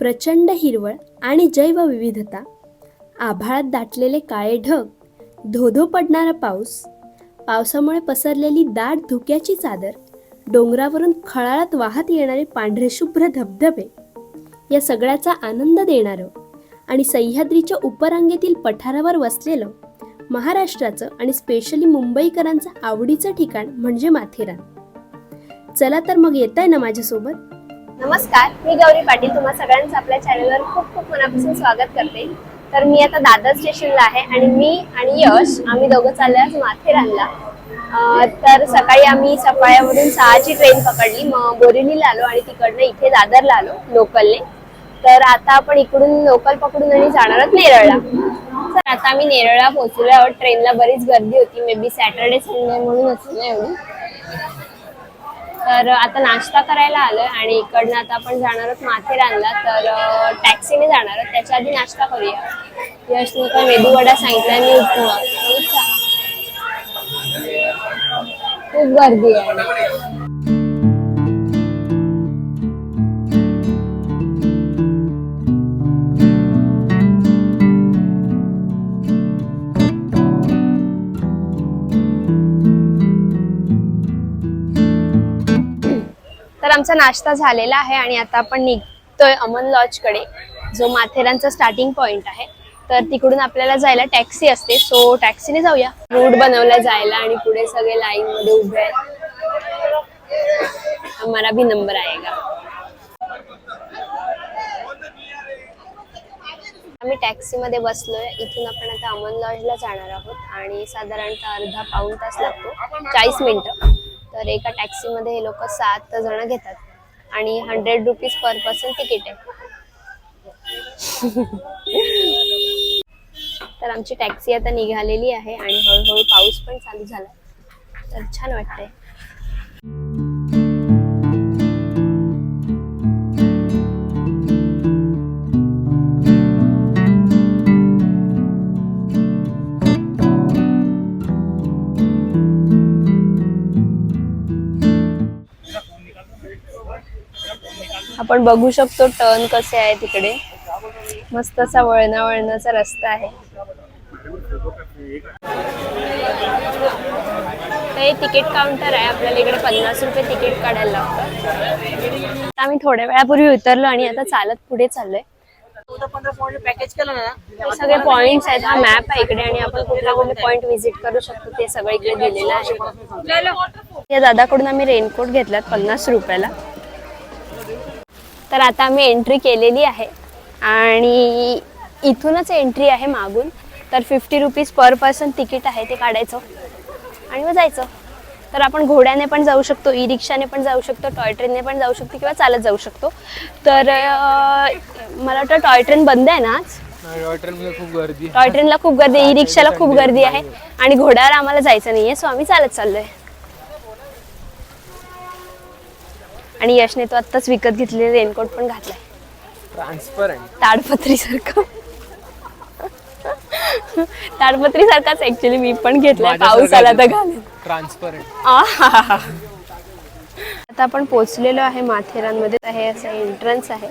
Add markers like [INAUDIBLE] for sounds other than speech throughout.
प्रचंड हिरवळ आणि जैवविविधता. आभाळात दाटलेले काळे ढग धोधो पडणारा पाऊस पावसामुळे पसरलेली दाट धुक्याची चादर डोंगरावरून खळाळात वाहत येणारे पांढरे शुभ्र धबधबे या सगळ्याचा आनंद देणारं आणि सह्याद्रीच्या उपरांगेतील पठारावर वसलेलं महाराष्ट्राचं आणि स्पेशली मुंबईकरांचं आवडीचं ठिकाण म्हणजे माथेरान. चला तर मग येत आहे ना माझ्यासोबत? नमस्कार मी गौरी पाटील. तुम्हा सगळ्यांचं आपल्या चॅनलवर खूप खूप मनापासून स्वागत करते. तर मी आता दादर स्टेशनला आहे आणि मी आणि यश आम्ही दोघं चाललोय आज माथेरानला तर सकाळी आम्ही सफाळ्यावरून सहाची ट्रेन पकडली. मग बोरिवलीला आलो आणि तिकडनं इथे दादरला आलो लोकलने. तर आता आपण इकडून लोकल पकडून आणि जाणार आहोत नेरळला. तर आता आम्ही नेरळला पोहोचलो आहोत ट्रेनला बरीच गर्दी होती. मे बी सॅटर्डे संडे म्हणून असेल ना एवढी. तर आता नाश्ता करायला आलोय आणि इकडनं आता आपण जाणार आहोत माथेरानला. तर टॅक्सीने जाणार आहोत. त्याच्या आधी नाश्ता करूया. यशने काय मेदू वडा सांगितला मी उपमा खूप गर्दी आहे. तर आमचा नाश्ता झालेला आहे आणि आता आपण निघतोय अमन लॉजकडे जो माथेरानचा स्टार्टिंग पॉइंट आहे. तर तिकडून आपल्याला जायला टॅक्सी असते. सो टॅक्सीने जाऊया. रूट बनवला जायला आणि पुढे सगळे लाईन मध्ये उभे आहेत. हमारा भी नंबर आएगा आम्ही टॅक्सी मध्ये बसलोय. इथून आपण आता अमन लॉजला जाणार आहोत. आणि साधारणतः अर्धा पाऊण तास लागतो. चाळीस मिनिटं. तर एका टॅक्सीमध्ये हे लोक सात जण घेतात. आणि hundred rupees per person ticket आहे. तर आमची टॅक्सी आता निघालेली आहे आणि हळूहळू पाऊस पण चालू झाला. तर छान वाटतंय. आपण बघू शकतो टर्न कसे आहे तिकडे. मस्त असा वळणा वळणाचा रस्ता आहे. हे तिकीट काउंटर आहे. आपल्याला इकडे पन्नास रुपये तिकीट काढायला लागतं. आता आम्ही थोड्या वेळापूर्वी उतरलो आणि आता चालत पुढे चाललोय. पॅकेज केलं ना सगळे पॉइंट्स आहेत. हा मॅप आहे इकडे आणि आपण कुठला कुठे पॉइंट व्हिजिट करू शकतो ते सगळं इकडे दिलेलं आहे. या दादाकडून आम्ही रेनकोट घेतलात पन्नास रुपयाला. तर आता आम्ही एंट्री केलेली आहे. आणि इथूनच एंट्री आहे मागून. तर fifty rupees per person ticket आहे ते काढायचं. आणि मग जायचं. तर आपण घोड्याने पण जाऊ शकतो ई रिक्षाने पण जाऊ शकतो टॉय ट्रेनने पण जाऊ शकतो किंवा चालत जाऊ शकतो. तर मला वाटतं टॉय ट्रेन बंद आहे ना आज? मध्ये खूप गर्दी. टॉय ट्रेनला खूप गर्दी ई रिक्षाला खूप गर्दी आहे. [LAUGHS] आणि घोड्यावर आम्हाला जायचं नाहीये सो आम्ही चालत चाललोय. आणि यशने तो आत्ताच विकत घेतलेले रेनकोट पण घातलाय. ट्रान्सपरंट ताडपत्री सारखं ताडपत्री सारखाच ऍक्च्युली मी पण घेतलाय. पाऊस आला तर घालेन. ट्रान्सपरंट. आता आपण पोहोचलेलो आहे माथेरानमध्ये. हे असं एंट्रन्स आहे.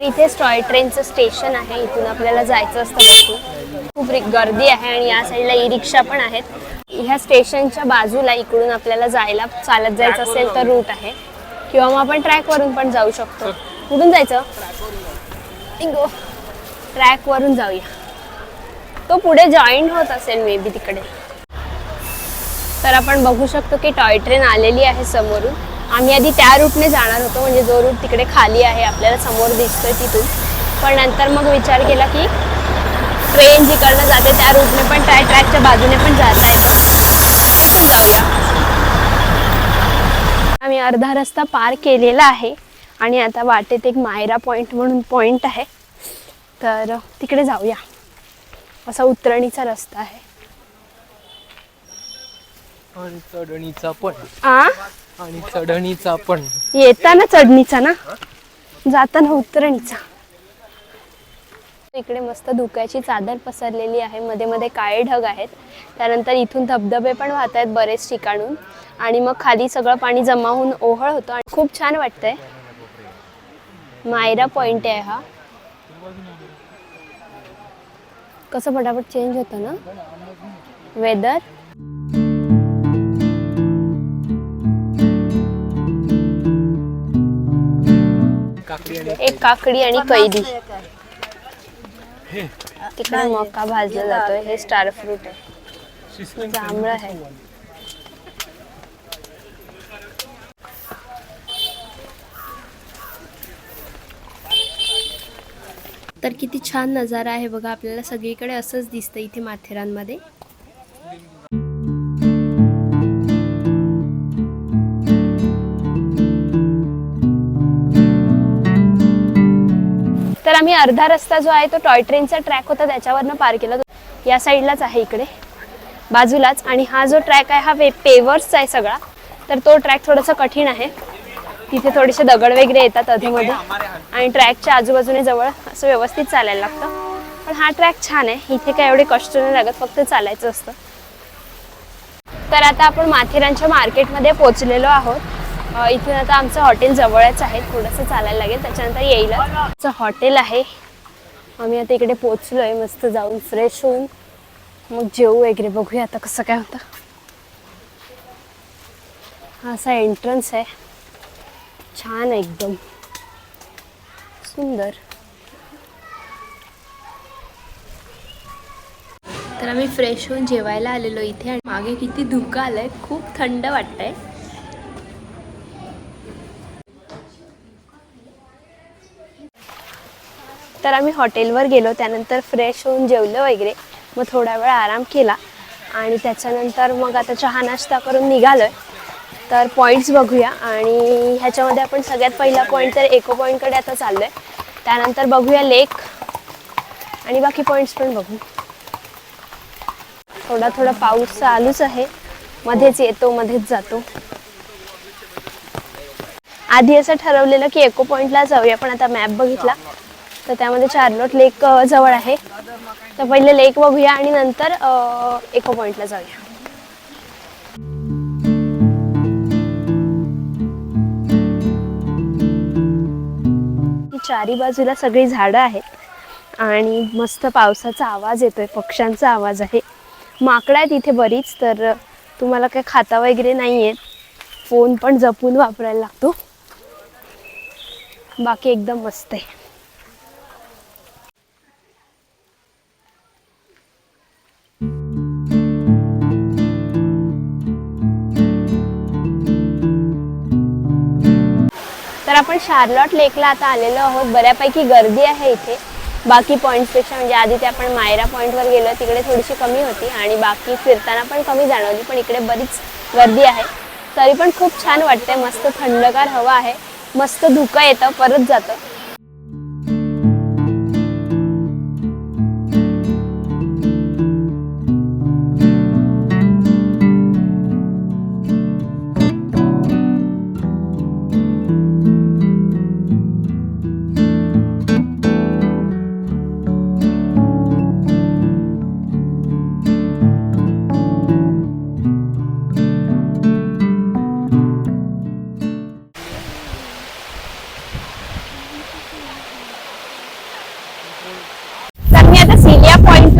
इथेच टॉय ट्रेनचं स्टेशन आहे. इथून आपल्याला जायचं असतं बसून खूप रि- गर्दी आहे आणि या साईडला ई रिक्षा पण आहेत. ह्या स्टेशनच्या बाजूला इकडून आपल्याला जायला चालत जायचं असेल तर रूट आहे. किंवा मग आपण ट्रॅकवरून पण जाऊ शकतो. कुठून जायचं? इंगो. ट्रॅकवरून जाऊया. तो पुढे जॉईंट होत असेल मे बी तिकडे. तर आपण बघू शकतो की टॉय ट्रेन आलेली आहे समोरून. आम्ही आधी त्या रूटने जाणार होतो म्हणजे जो रूट तिकडे खाली आहे आपल्याला समोर दिसतोय तिथून. पण नंतर मग विचार केला की ट्रेन जिकडनं जाते त्या रूटने पण त्या ट्रॅकच्या बाजूने पण जाता येतं. तिथून जाऊया. आम्ही अर्धा रस्ता पार केलेला आहे. आणि आता वाटेत एक मायरा पॉईंट म्हणून पॉईंट आहे. तर तिकडे जाऊया. असा उतरणीचा रस्ता आहे. आणि चढणीचा पण. आ? आणि चढणीचा पण. येताना चढणीचा ना? जाताना उतरणीचा. इकडे मस्त धुक्याची चादर पसरलेली आहे. मध्ये मध्ये काळे ढग आहेत. त्यानंतर इथून धबधबे पण वाहत आहेत बरेच ठिकाणून. आणि मग खाली सगळं पाणी जमा होऊन ओहळ होतं आणि खूप छान वाटतंय. मायरा पॉइंट आहे हा. कसं फटाफट चेंज होतं ना? वेदर काकडी एक काकडी आणि कैदी. तिकडे मका भाजला जातोय हे स्टार फ्रूट आहे. जांभळं आहे. तर किती छान नजारा आहे बघा. आपल्याला सगळीकडे असंच दिसतं इथे माथेरानमध्ये. आम्ही अर्धा रस्ता जो आहे तो टॉय ट्रेनचा ट्रॅक होता त्याच्यावरनं पार केला. या साईडलाच आहे इकडे. बाजूलाच. आणि हा जो ट्रॅक आहे हा वे पेवर्सचा आहे सगळा. तर तो ट्रॅक थोडासा कठीण आहे. तिथे थोडेसे दगड वगैरे येतात अधेमध्ये आणि ट्रॅकच्या आजूबाजूने जवळ असं व्यवस्थित चालायला लागतं. पण हा ट्रॅक छान आहे. इथे काय एवढे कष्ट नाही लागत फक्त चालायचं असतं. तर आता आपण माथेरानच्या मार्केटमध्ये पोहोचलेलो आहोत. इथून आता आमचं हॉटेल जवळच आहे थोडंसं चालायला लागेल त्याच्यानंतर येईल. आमचं हॉटेल आहे. आम्ही आता इकडे पोचलो आहे मस्त जाऊन फ्रेश होऊन. मग जेवू वगैरे बघूया आता कसं काय होतं. हा असा एंट्रन्स आहे. छान आहे एकदम. सुंदर. तर आम्ही फ्रेश होऊन जेवायला आलेलो इथे आणि मागे किती धुकं आलंय खूप थंड वाटतंय. तर आम्ही हॉटेलवर गेलो त्यानंतर फ्रेश होऊन जेवलं वगैरे. मग थोडा वेळ आराम केला. आणि त्याच्यानंतर मग आता चहा नाश्ता करून निघालोय. तर पॉईंट्स बघूया. आणि ह्याच्यामध्ये आपण सगळ्यात पहिला पॉईंट तर एको पॉईंटकडे आता चाललोय. त्यानंतर बघूया लेक आणि बाकी पॉईंट्स पण बघू. थोडा थोडा पाऊस चालूच आहे. मध्येच येतो मध्येच जातो. आधी असं ठरवलेलं की एको पॉईंटला जाऊया पण आता मॅप बघितला. तर त्यामध्ये चार्लोट लेक जवळ आहे. तर पहिले लेक बघूया आणि नंतर इको पॉईंटला जाऊया. चारी बाजूला सगळी झाडं आहेत आणि मस्त पावसाचा आवाज येतोय पक्ष्यांचा आवाज आहे. माकडं आहेत इथे बरीच तर तुम्हाला काही खाता वगैरे नाही आहेत फोन पण जपून वापरायला लागतो. बाकी एकदम मस्त आहे. शार्लॉट लेकला आता आलेलो आहोत. बऱ्यापैकी गर्दी आहे इथे. बाकी पॉईंट्सपेक्षा म्हणजे आधी ते आपण मायरा पॉईंटवर गेलो तिकडे थोडीशी कमी होती आणि बाकी फिरताना पण कमी जाणवली पण इकडे बरीच गर्दी आहे. तरी पण खूप छान वाटते मस्त थंडगार हवा आहे. मस्त धुकं येतं परत जातं.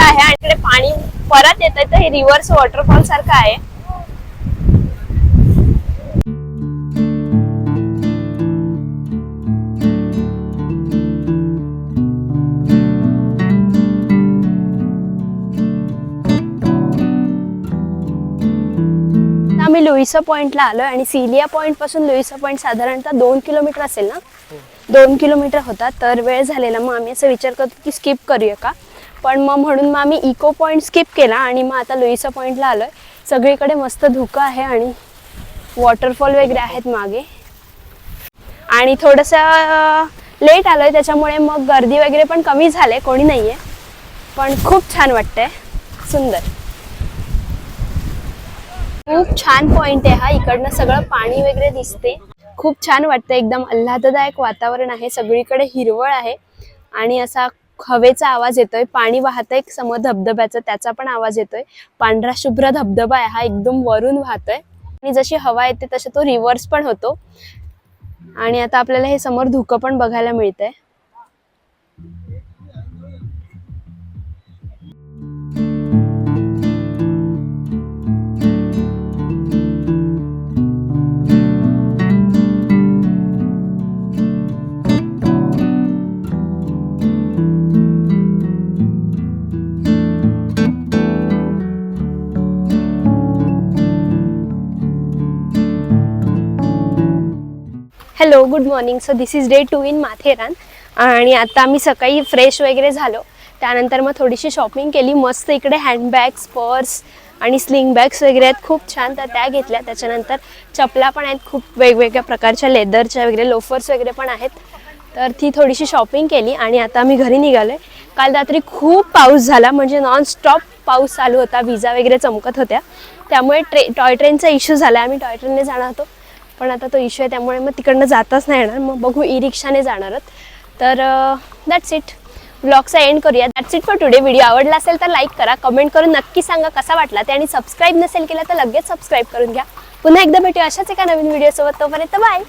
आहे आणि इकडे पाणी परत येत तर हे रिव्हर्स वॉटरफॉल सारखं आहे. आम्ही लुईसा पॉइंटला आलोय आणि सिलिया पॉइंटपासून लुईसा पॉइंट साधारणतः दोन किलोमीटर असेल ना? दोन किलोमीटर होता तर वेळ झालेला. मग आम्ही असं विचार करतो की स्किप करूया का? पण मग म्हणून मग आम्ही इको पॉईंट स्किप केला आणि मग आता लुईसा पॉईंटला आलो आहे सगळीकडे मस्त धुकं आहे आणि वॉटरफॉल वगैरे आहेत मागे. आणि थोडंसं लेट आलो आहे त्याच्यामुळे मग गर्दी वगैरे पण कमी झाले कोणी नाही आहे पण खूप छान वाटतंय. सुंदर. खूप छान पॉइंट आहे हा. इकडनं सगळं पाणी वगैरे दिसते. खूप छान वाटतं एकदम आल्हाददायक वातावरण आहे. सगळीकडे हिरवळ आहे. आणि असा हवेचा आवाज येतोय पाणी वाहतंय समोर धबधब्याचा त्याचा पण आवाज येतोय. पांढरा शुभ्र धबधबा आहे हा एकदम वरून वाहतोय. आणि जशी हवा येते तसे तो रिव्हर्स पण होतो. आणि आता आपल्याला हे समोर धुकं पण बघायला मिळतंय. Hello good morning. So this is day two in Matheran आणि आता आम्ही सकाळी फ्रेश वगैरे झालो. त्यानंतर मग थोडीशी शॉपिंग केली. मस्त इकडे हँडबॅग्स पर्स आणि स्लिंग बॅग्स वगैरे आहेत. खूप छान तर त्या घेतल्या. त्याच्यानंतर चपला पण आहेत. खूप वेगवेगळ्या प्रकारच्या लेदरच्या वगैरे लोफर्स वगैरे पण आहेत. तर ती थोडीशी शॉपिंग केली आणि आता आम्ही घरी निघालो आहे काल रात्री खूप पाऊस झाला. म्हणजे नॉनस्टॉप पाऊस चालू होता. विजा वगैरे चमकत होत्या. त्यामुळे ट्रे टॉय ट्रेनचा इश्यू झाला आम्ही टॉय ट्रेनने जाणार होतो. पण आता तो इश्यू आहे त्यामुळे मग तिकडनं जाताच नाही येणार. मग बघू ई रिक्षाने जाणार तर दॅट्स इट ब्लॉगचा एंड करूया. That's it for today video आवडला असेल तर लाईक करा कमेंट करून नक्की सांगा कसा वाटला. ते आणि सबस्क्राईब नसेल केला तर लगेच सबस्क्राईब करून घ्या. पुन्हा एकदा भेटूया अशाच एका नवीन व्हिडिओसोबत तोपर्यंत बाय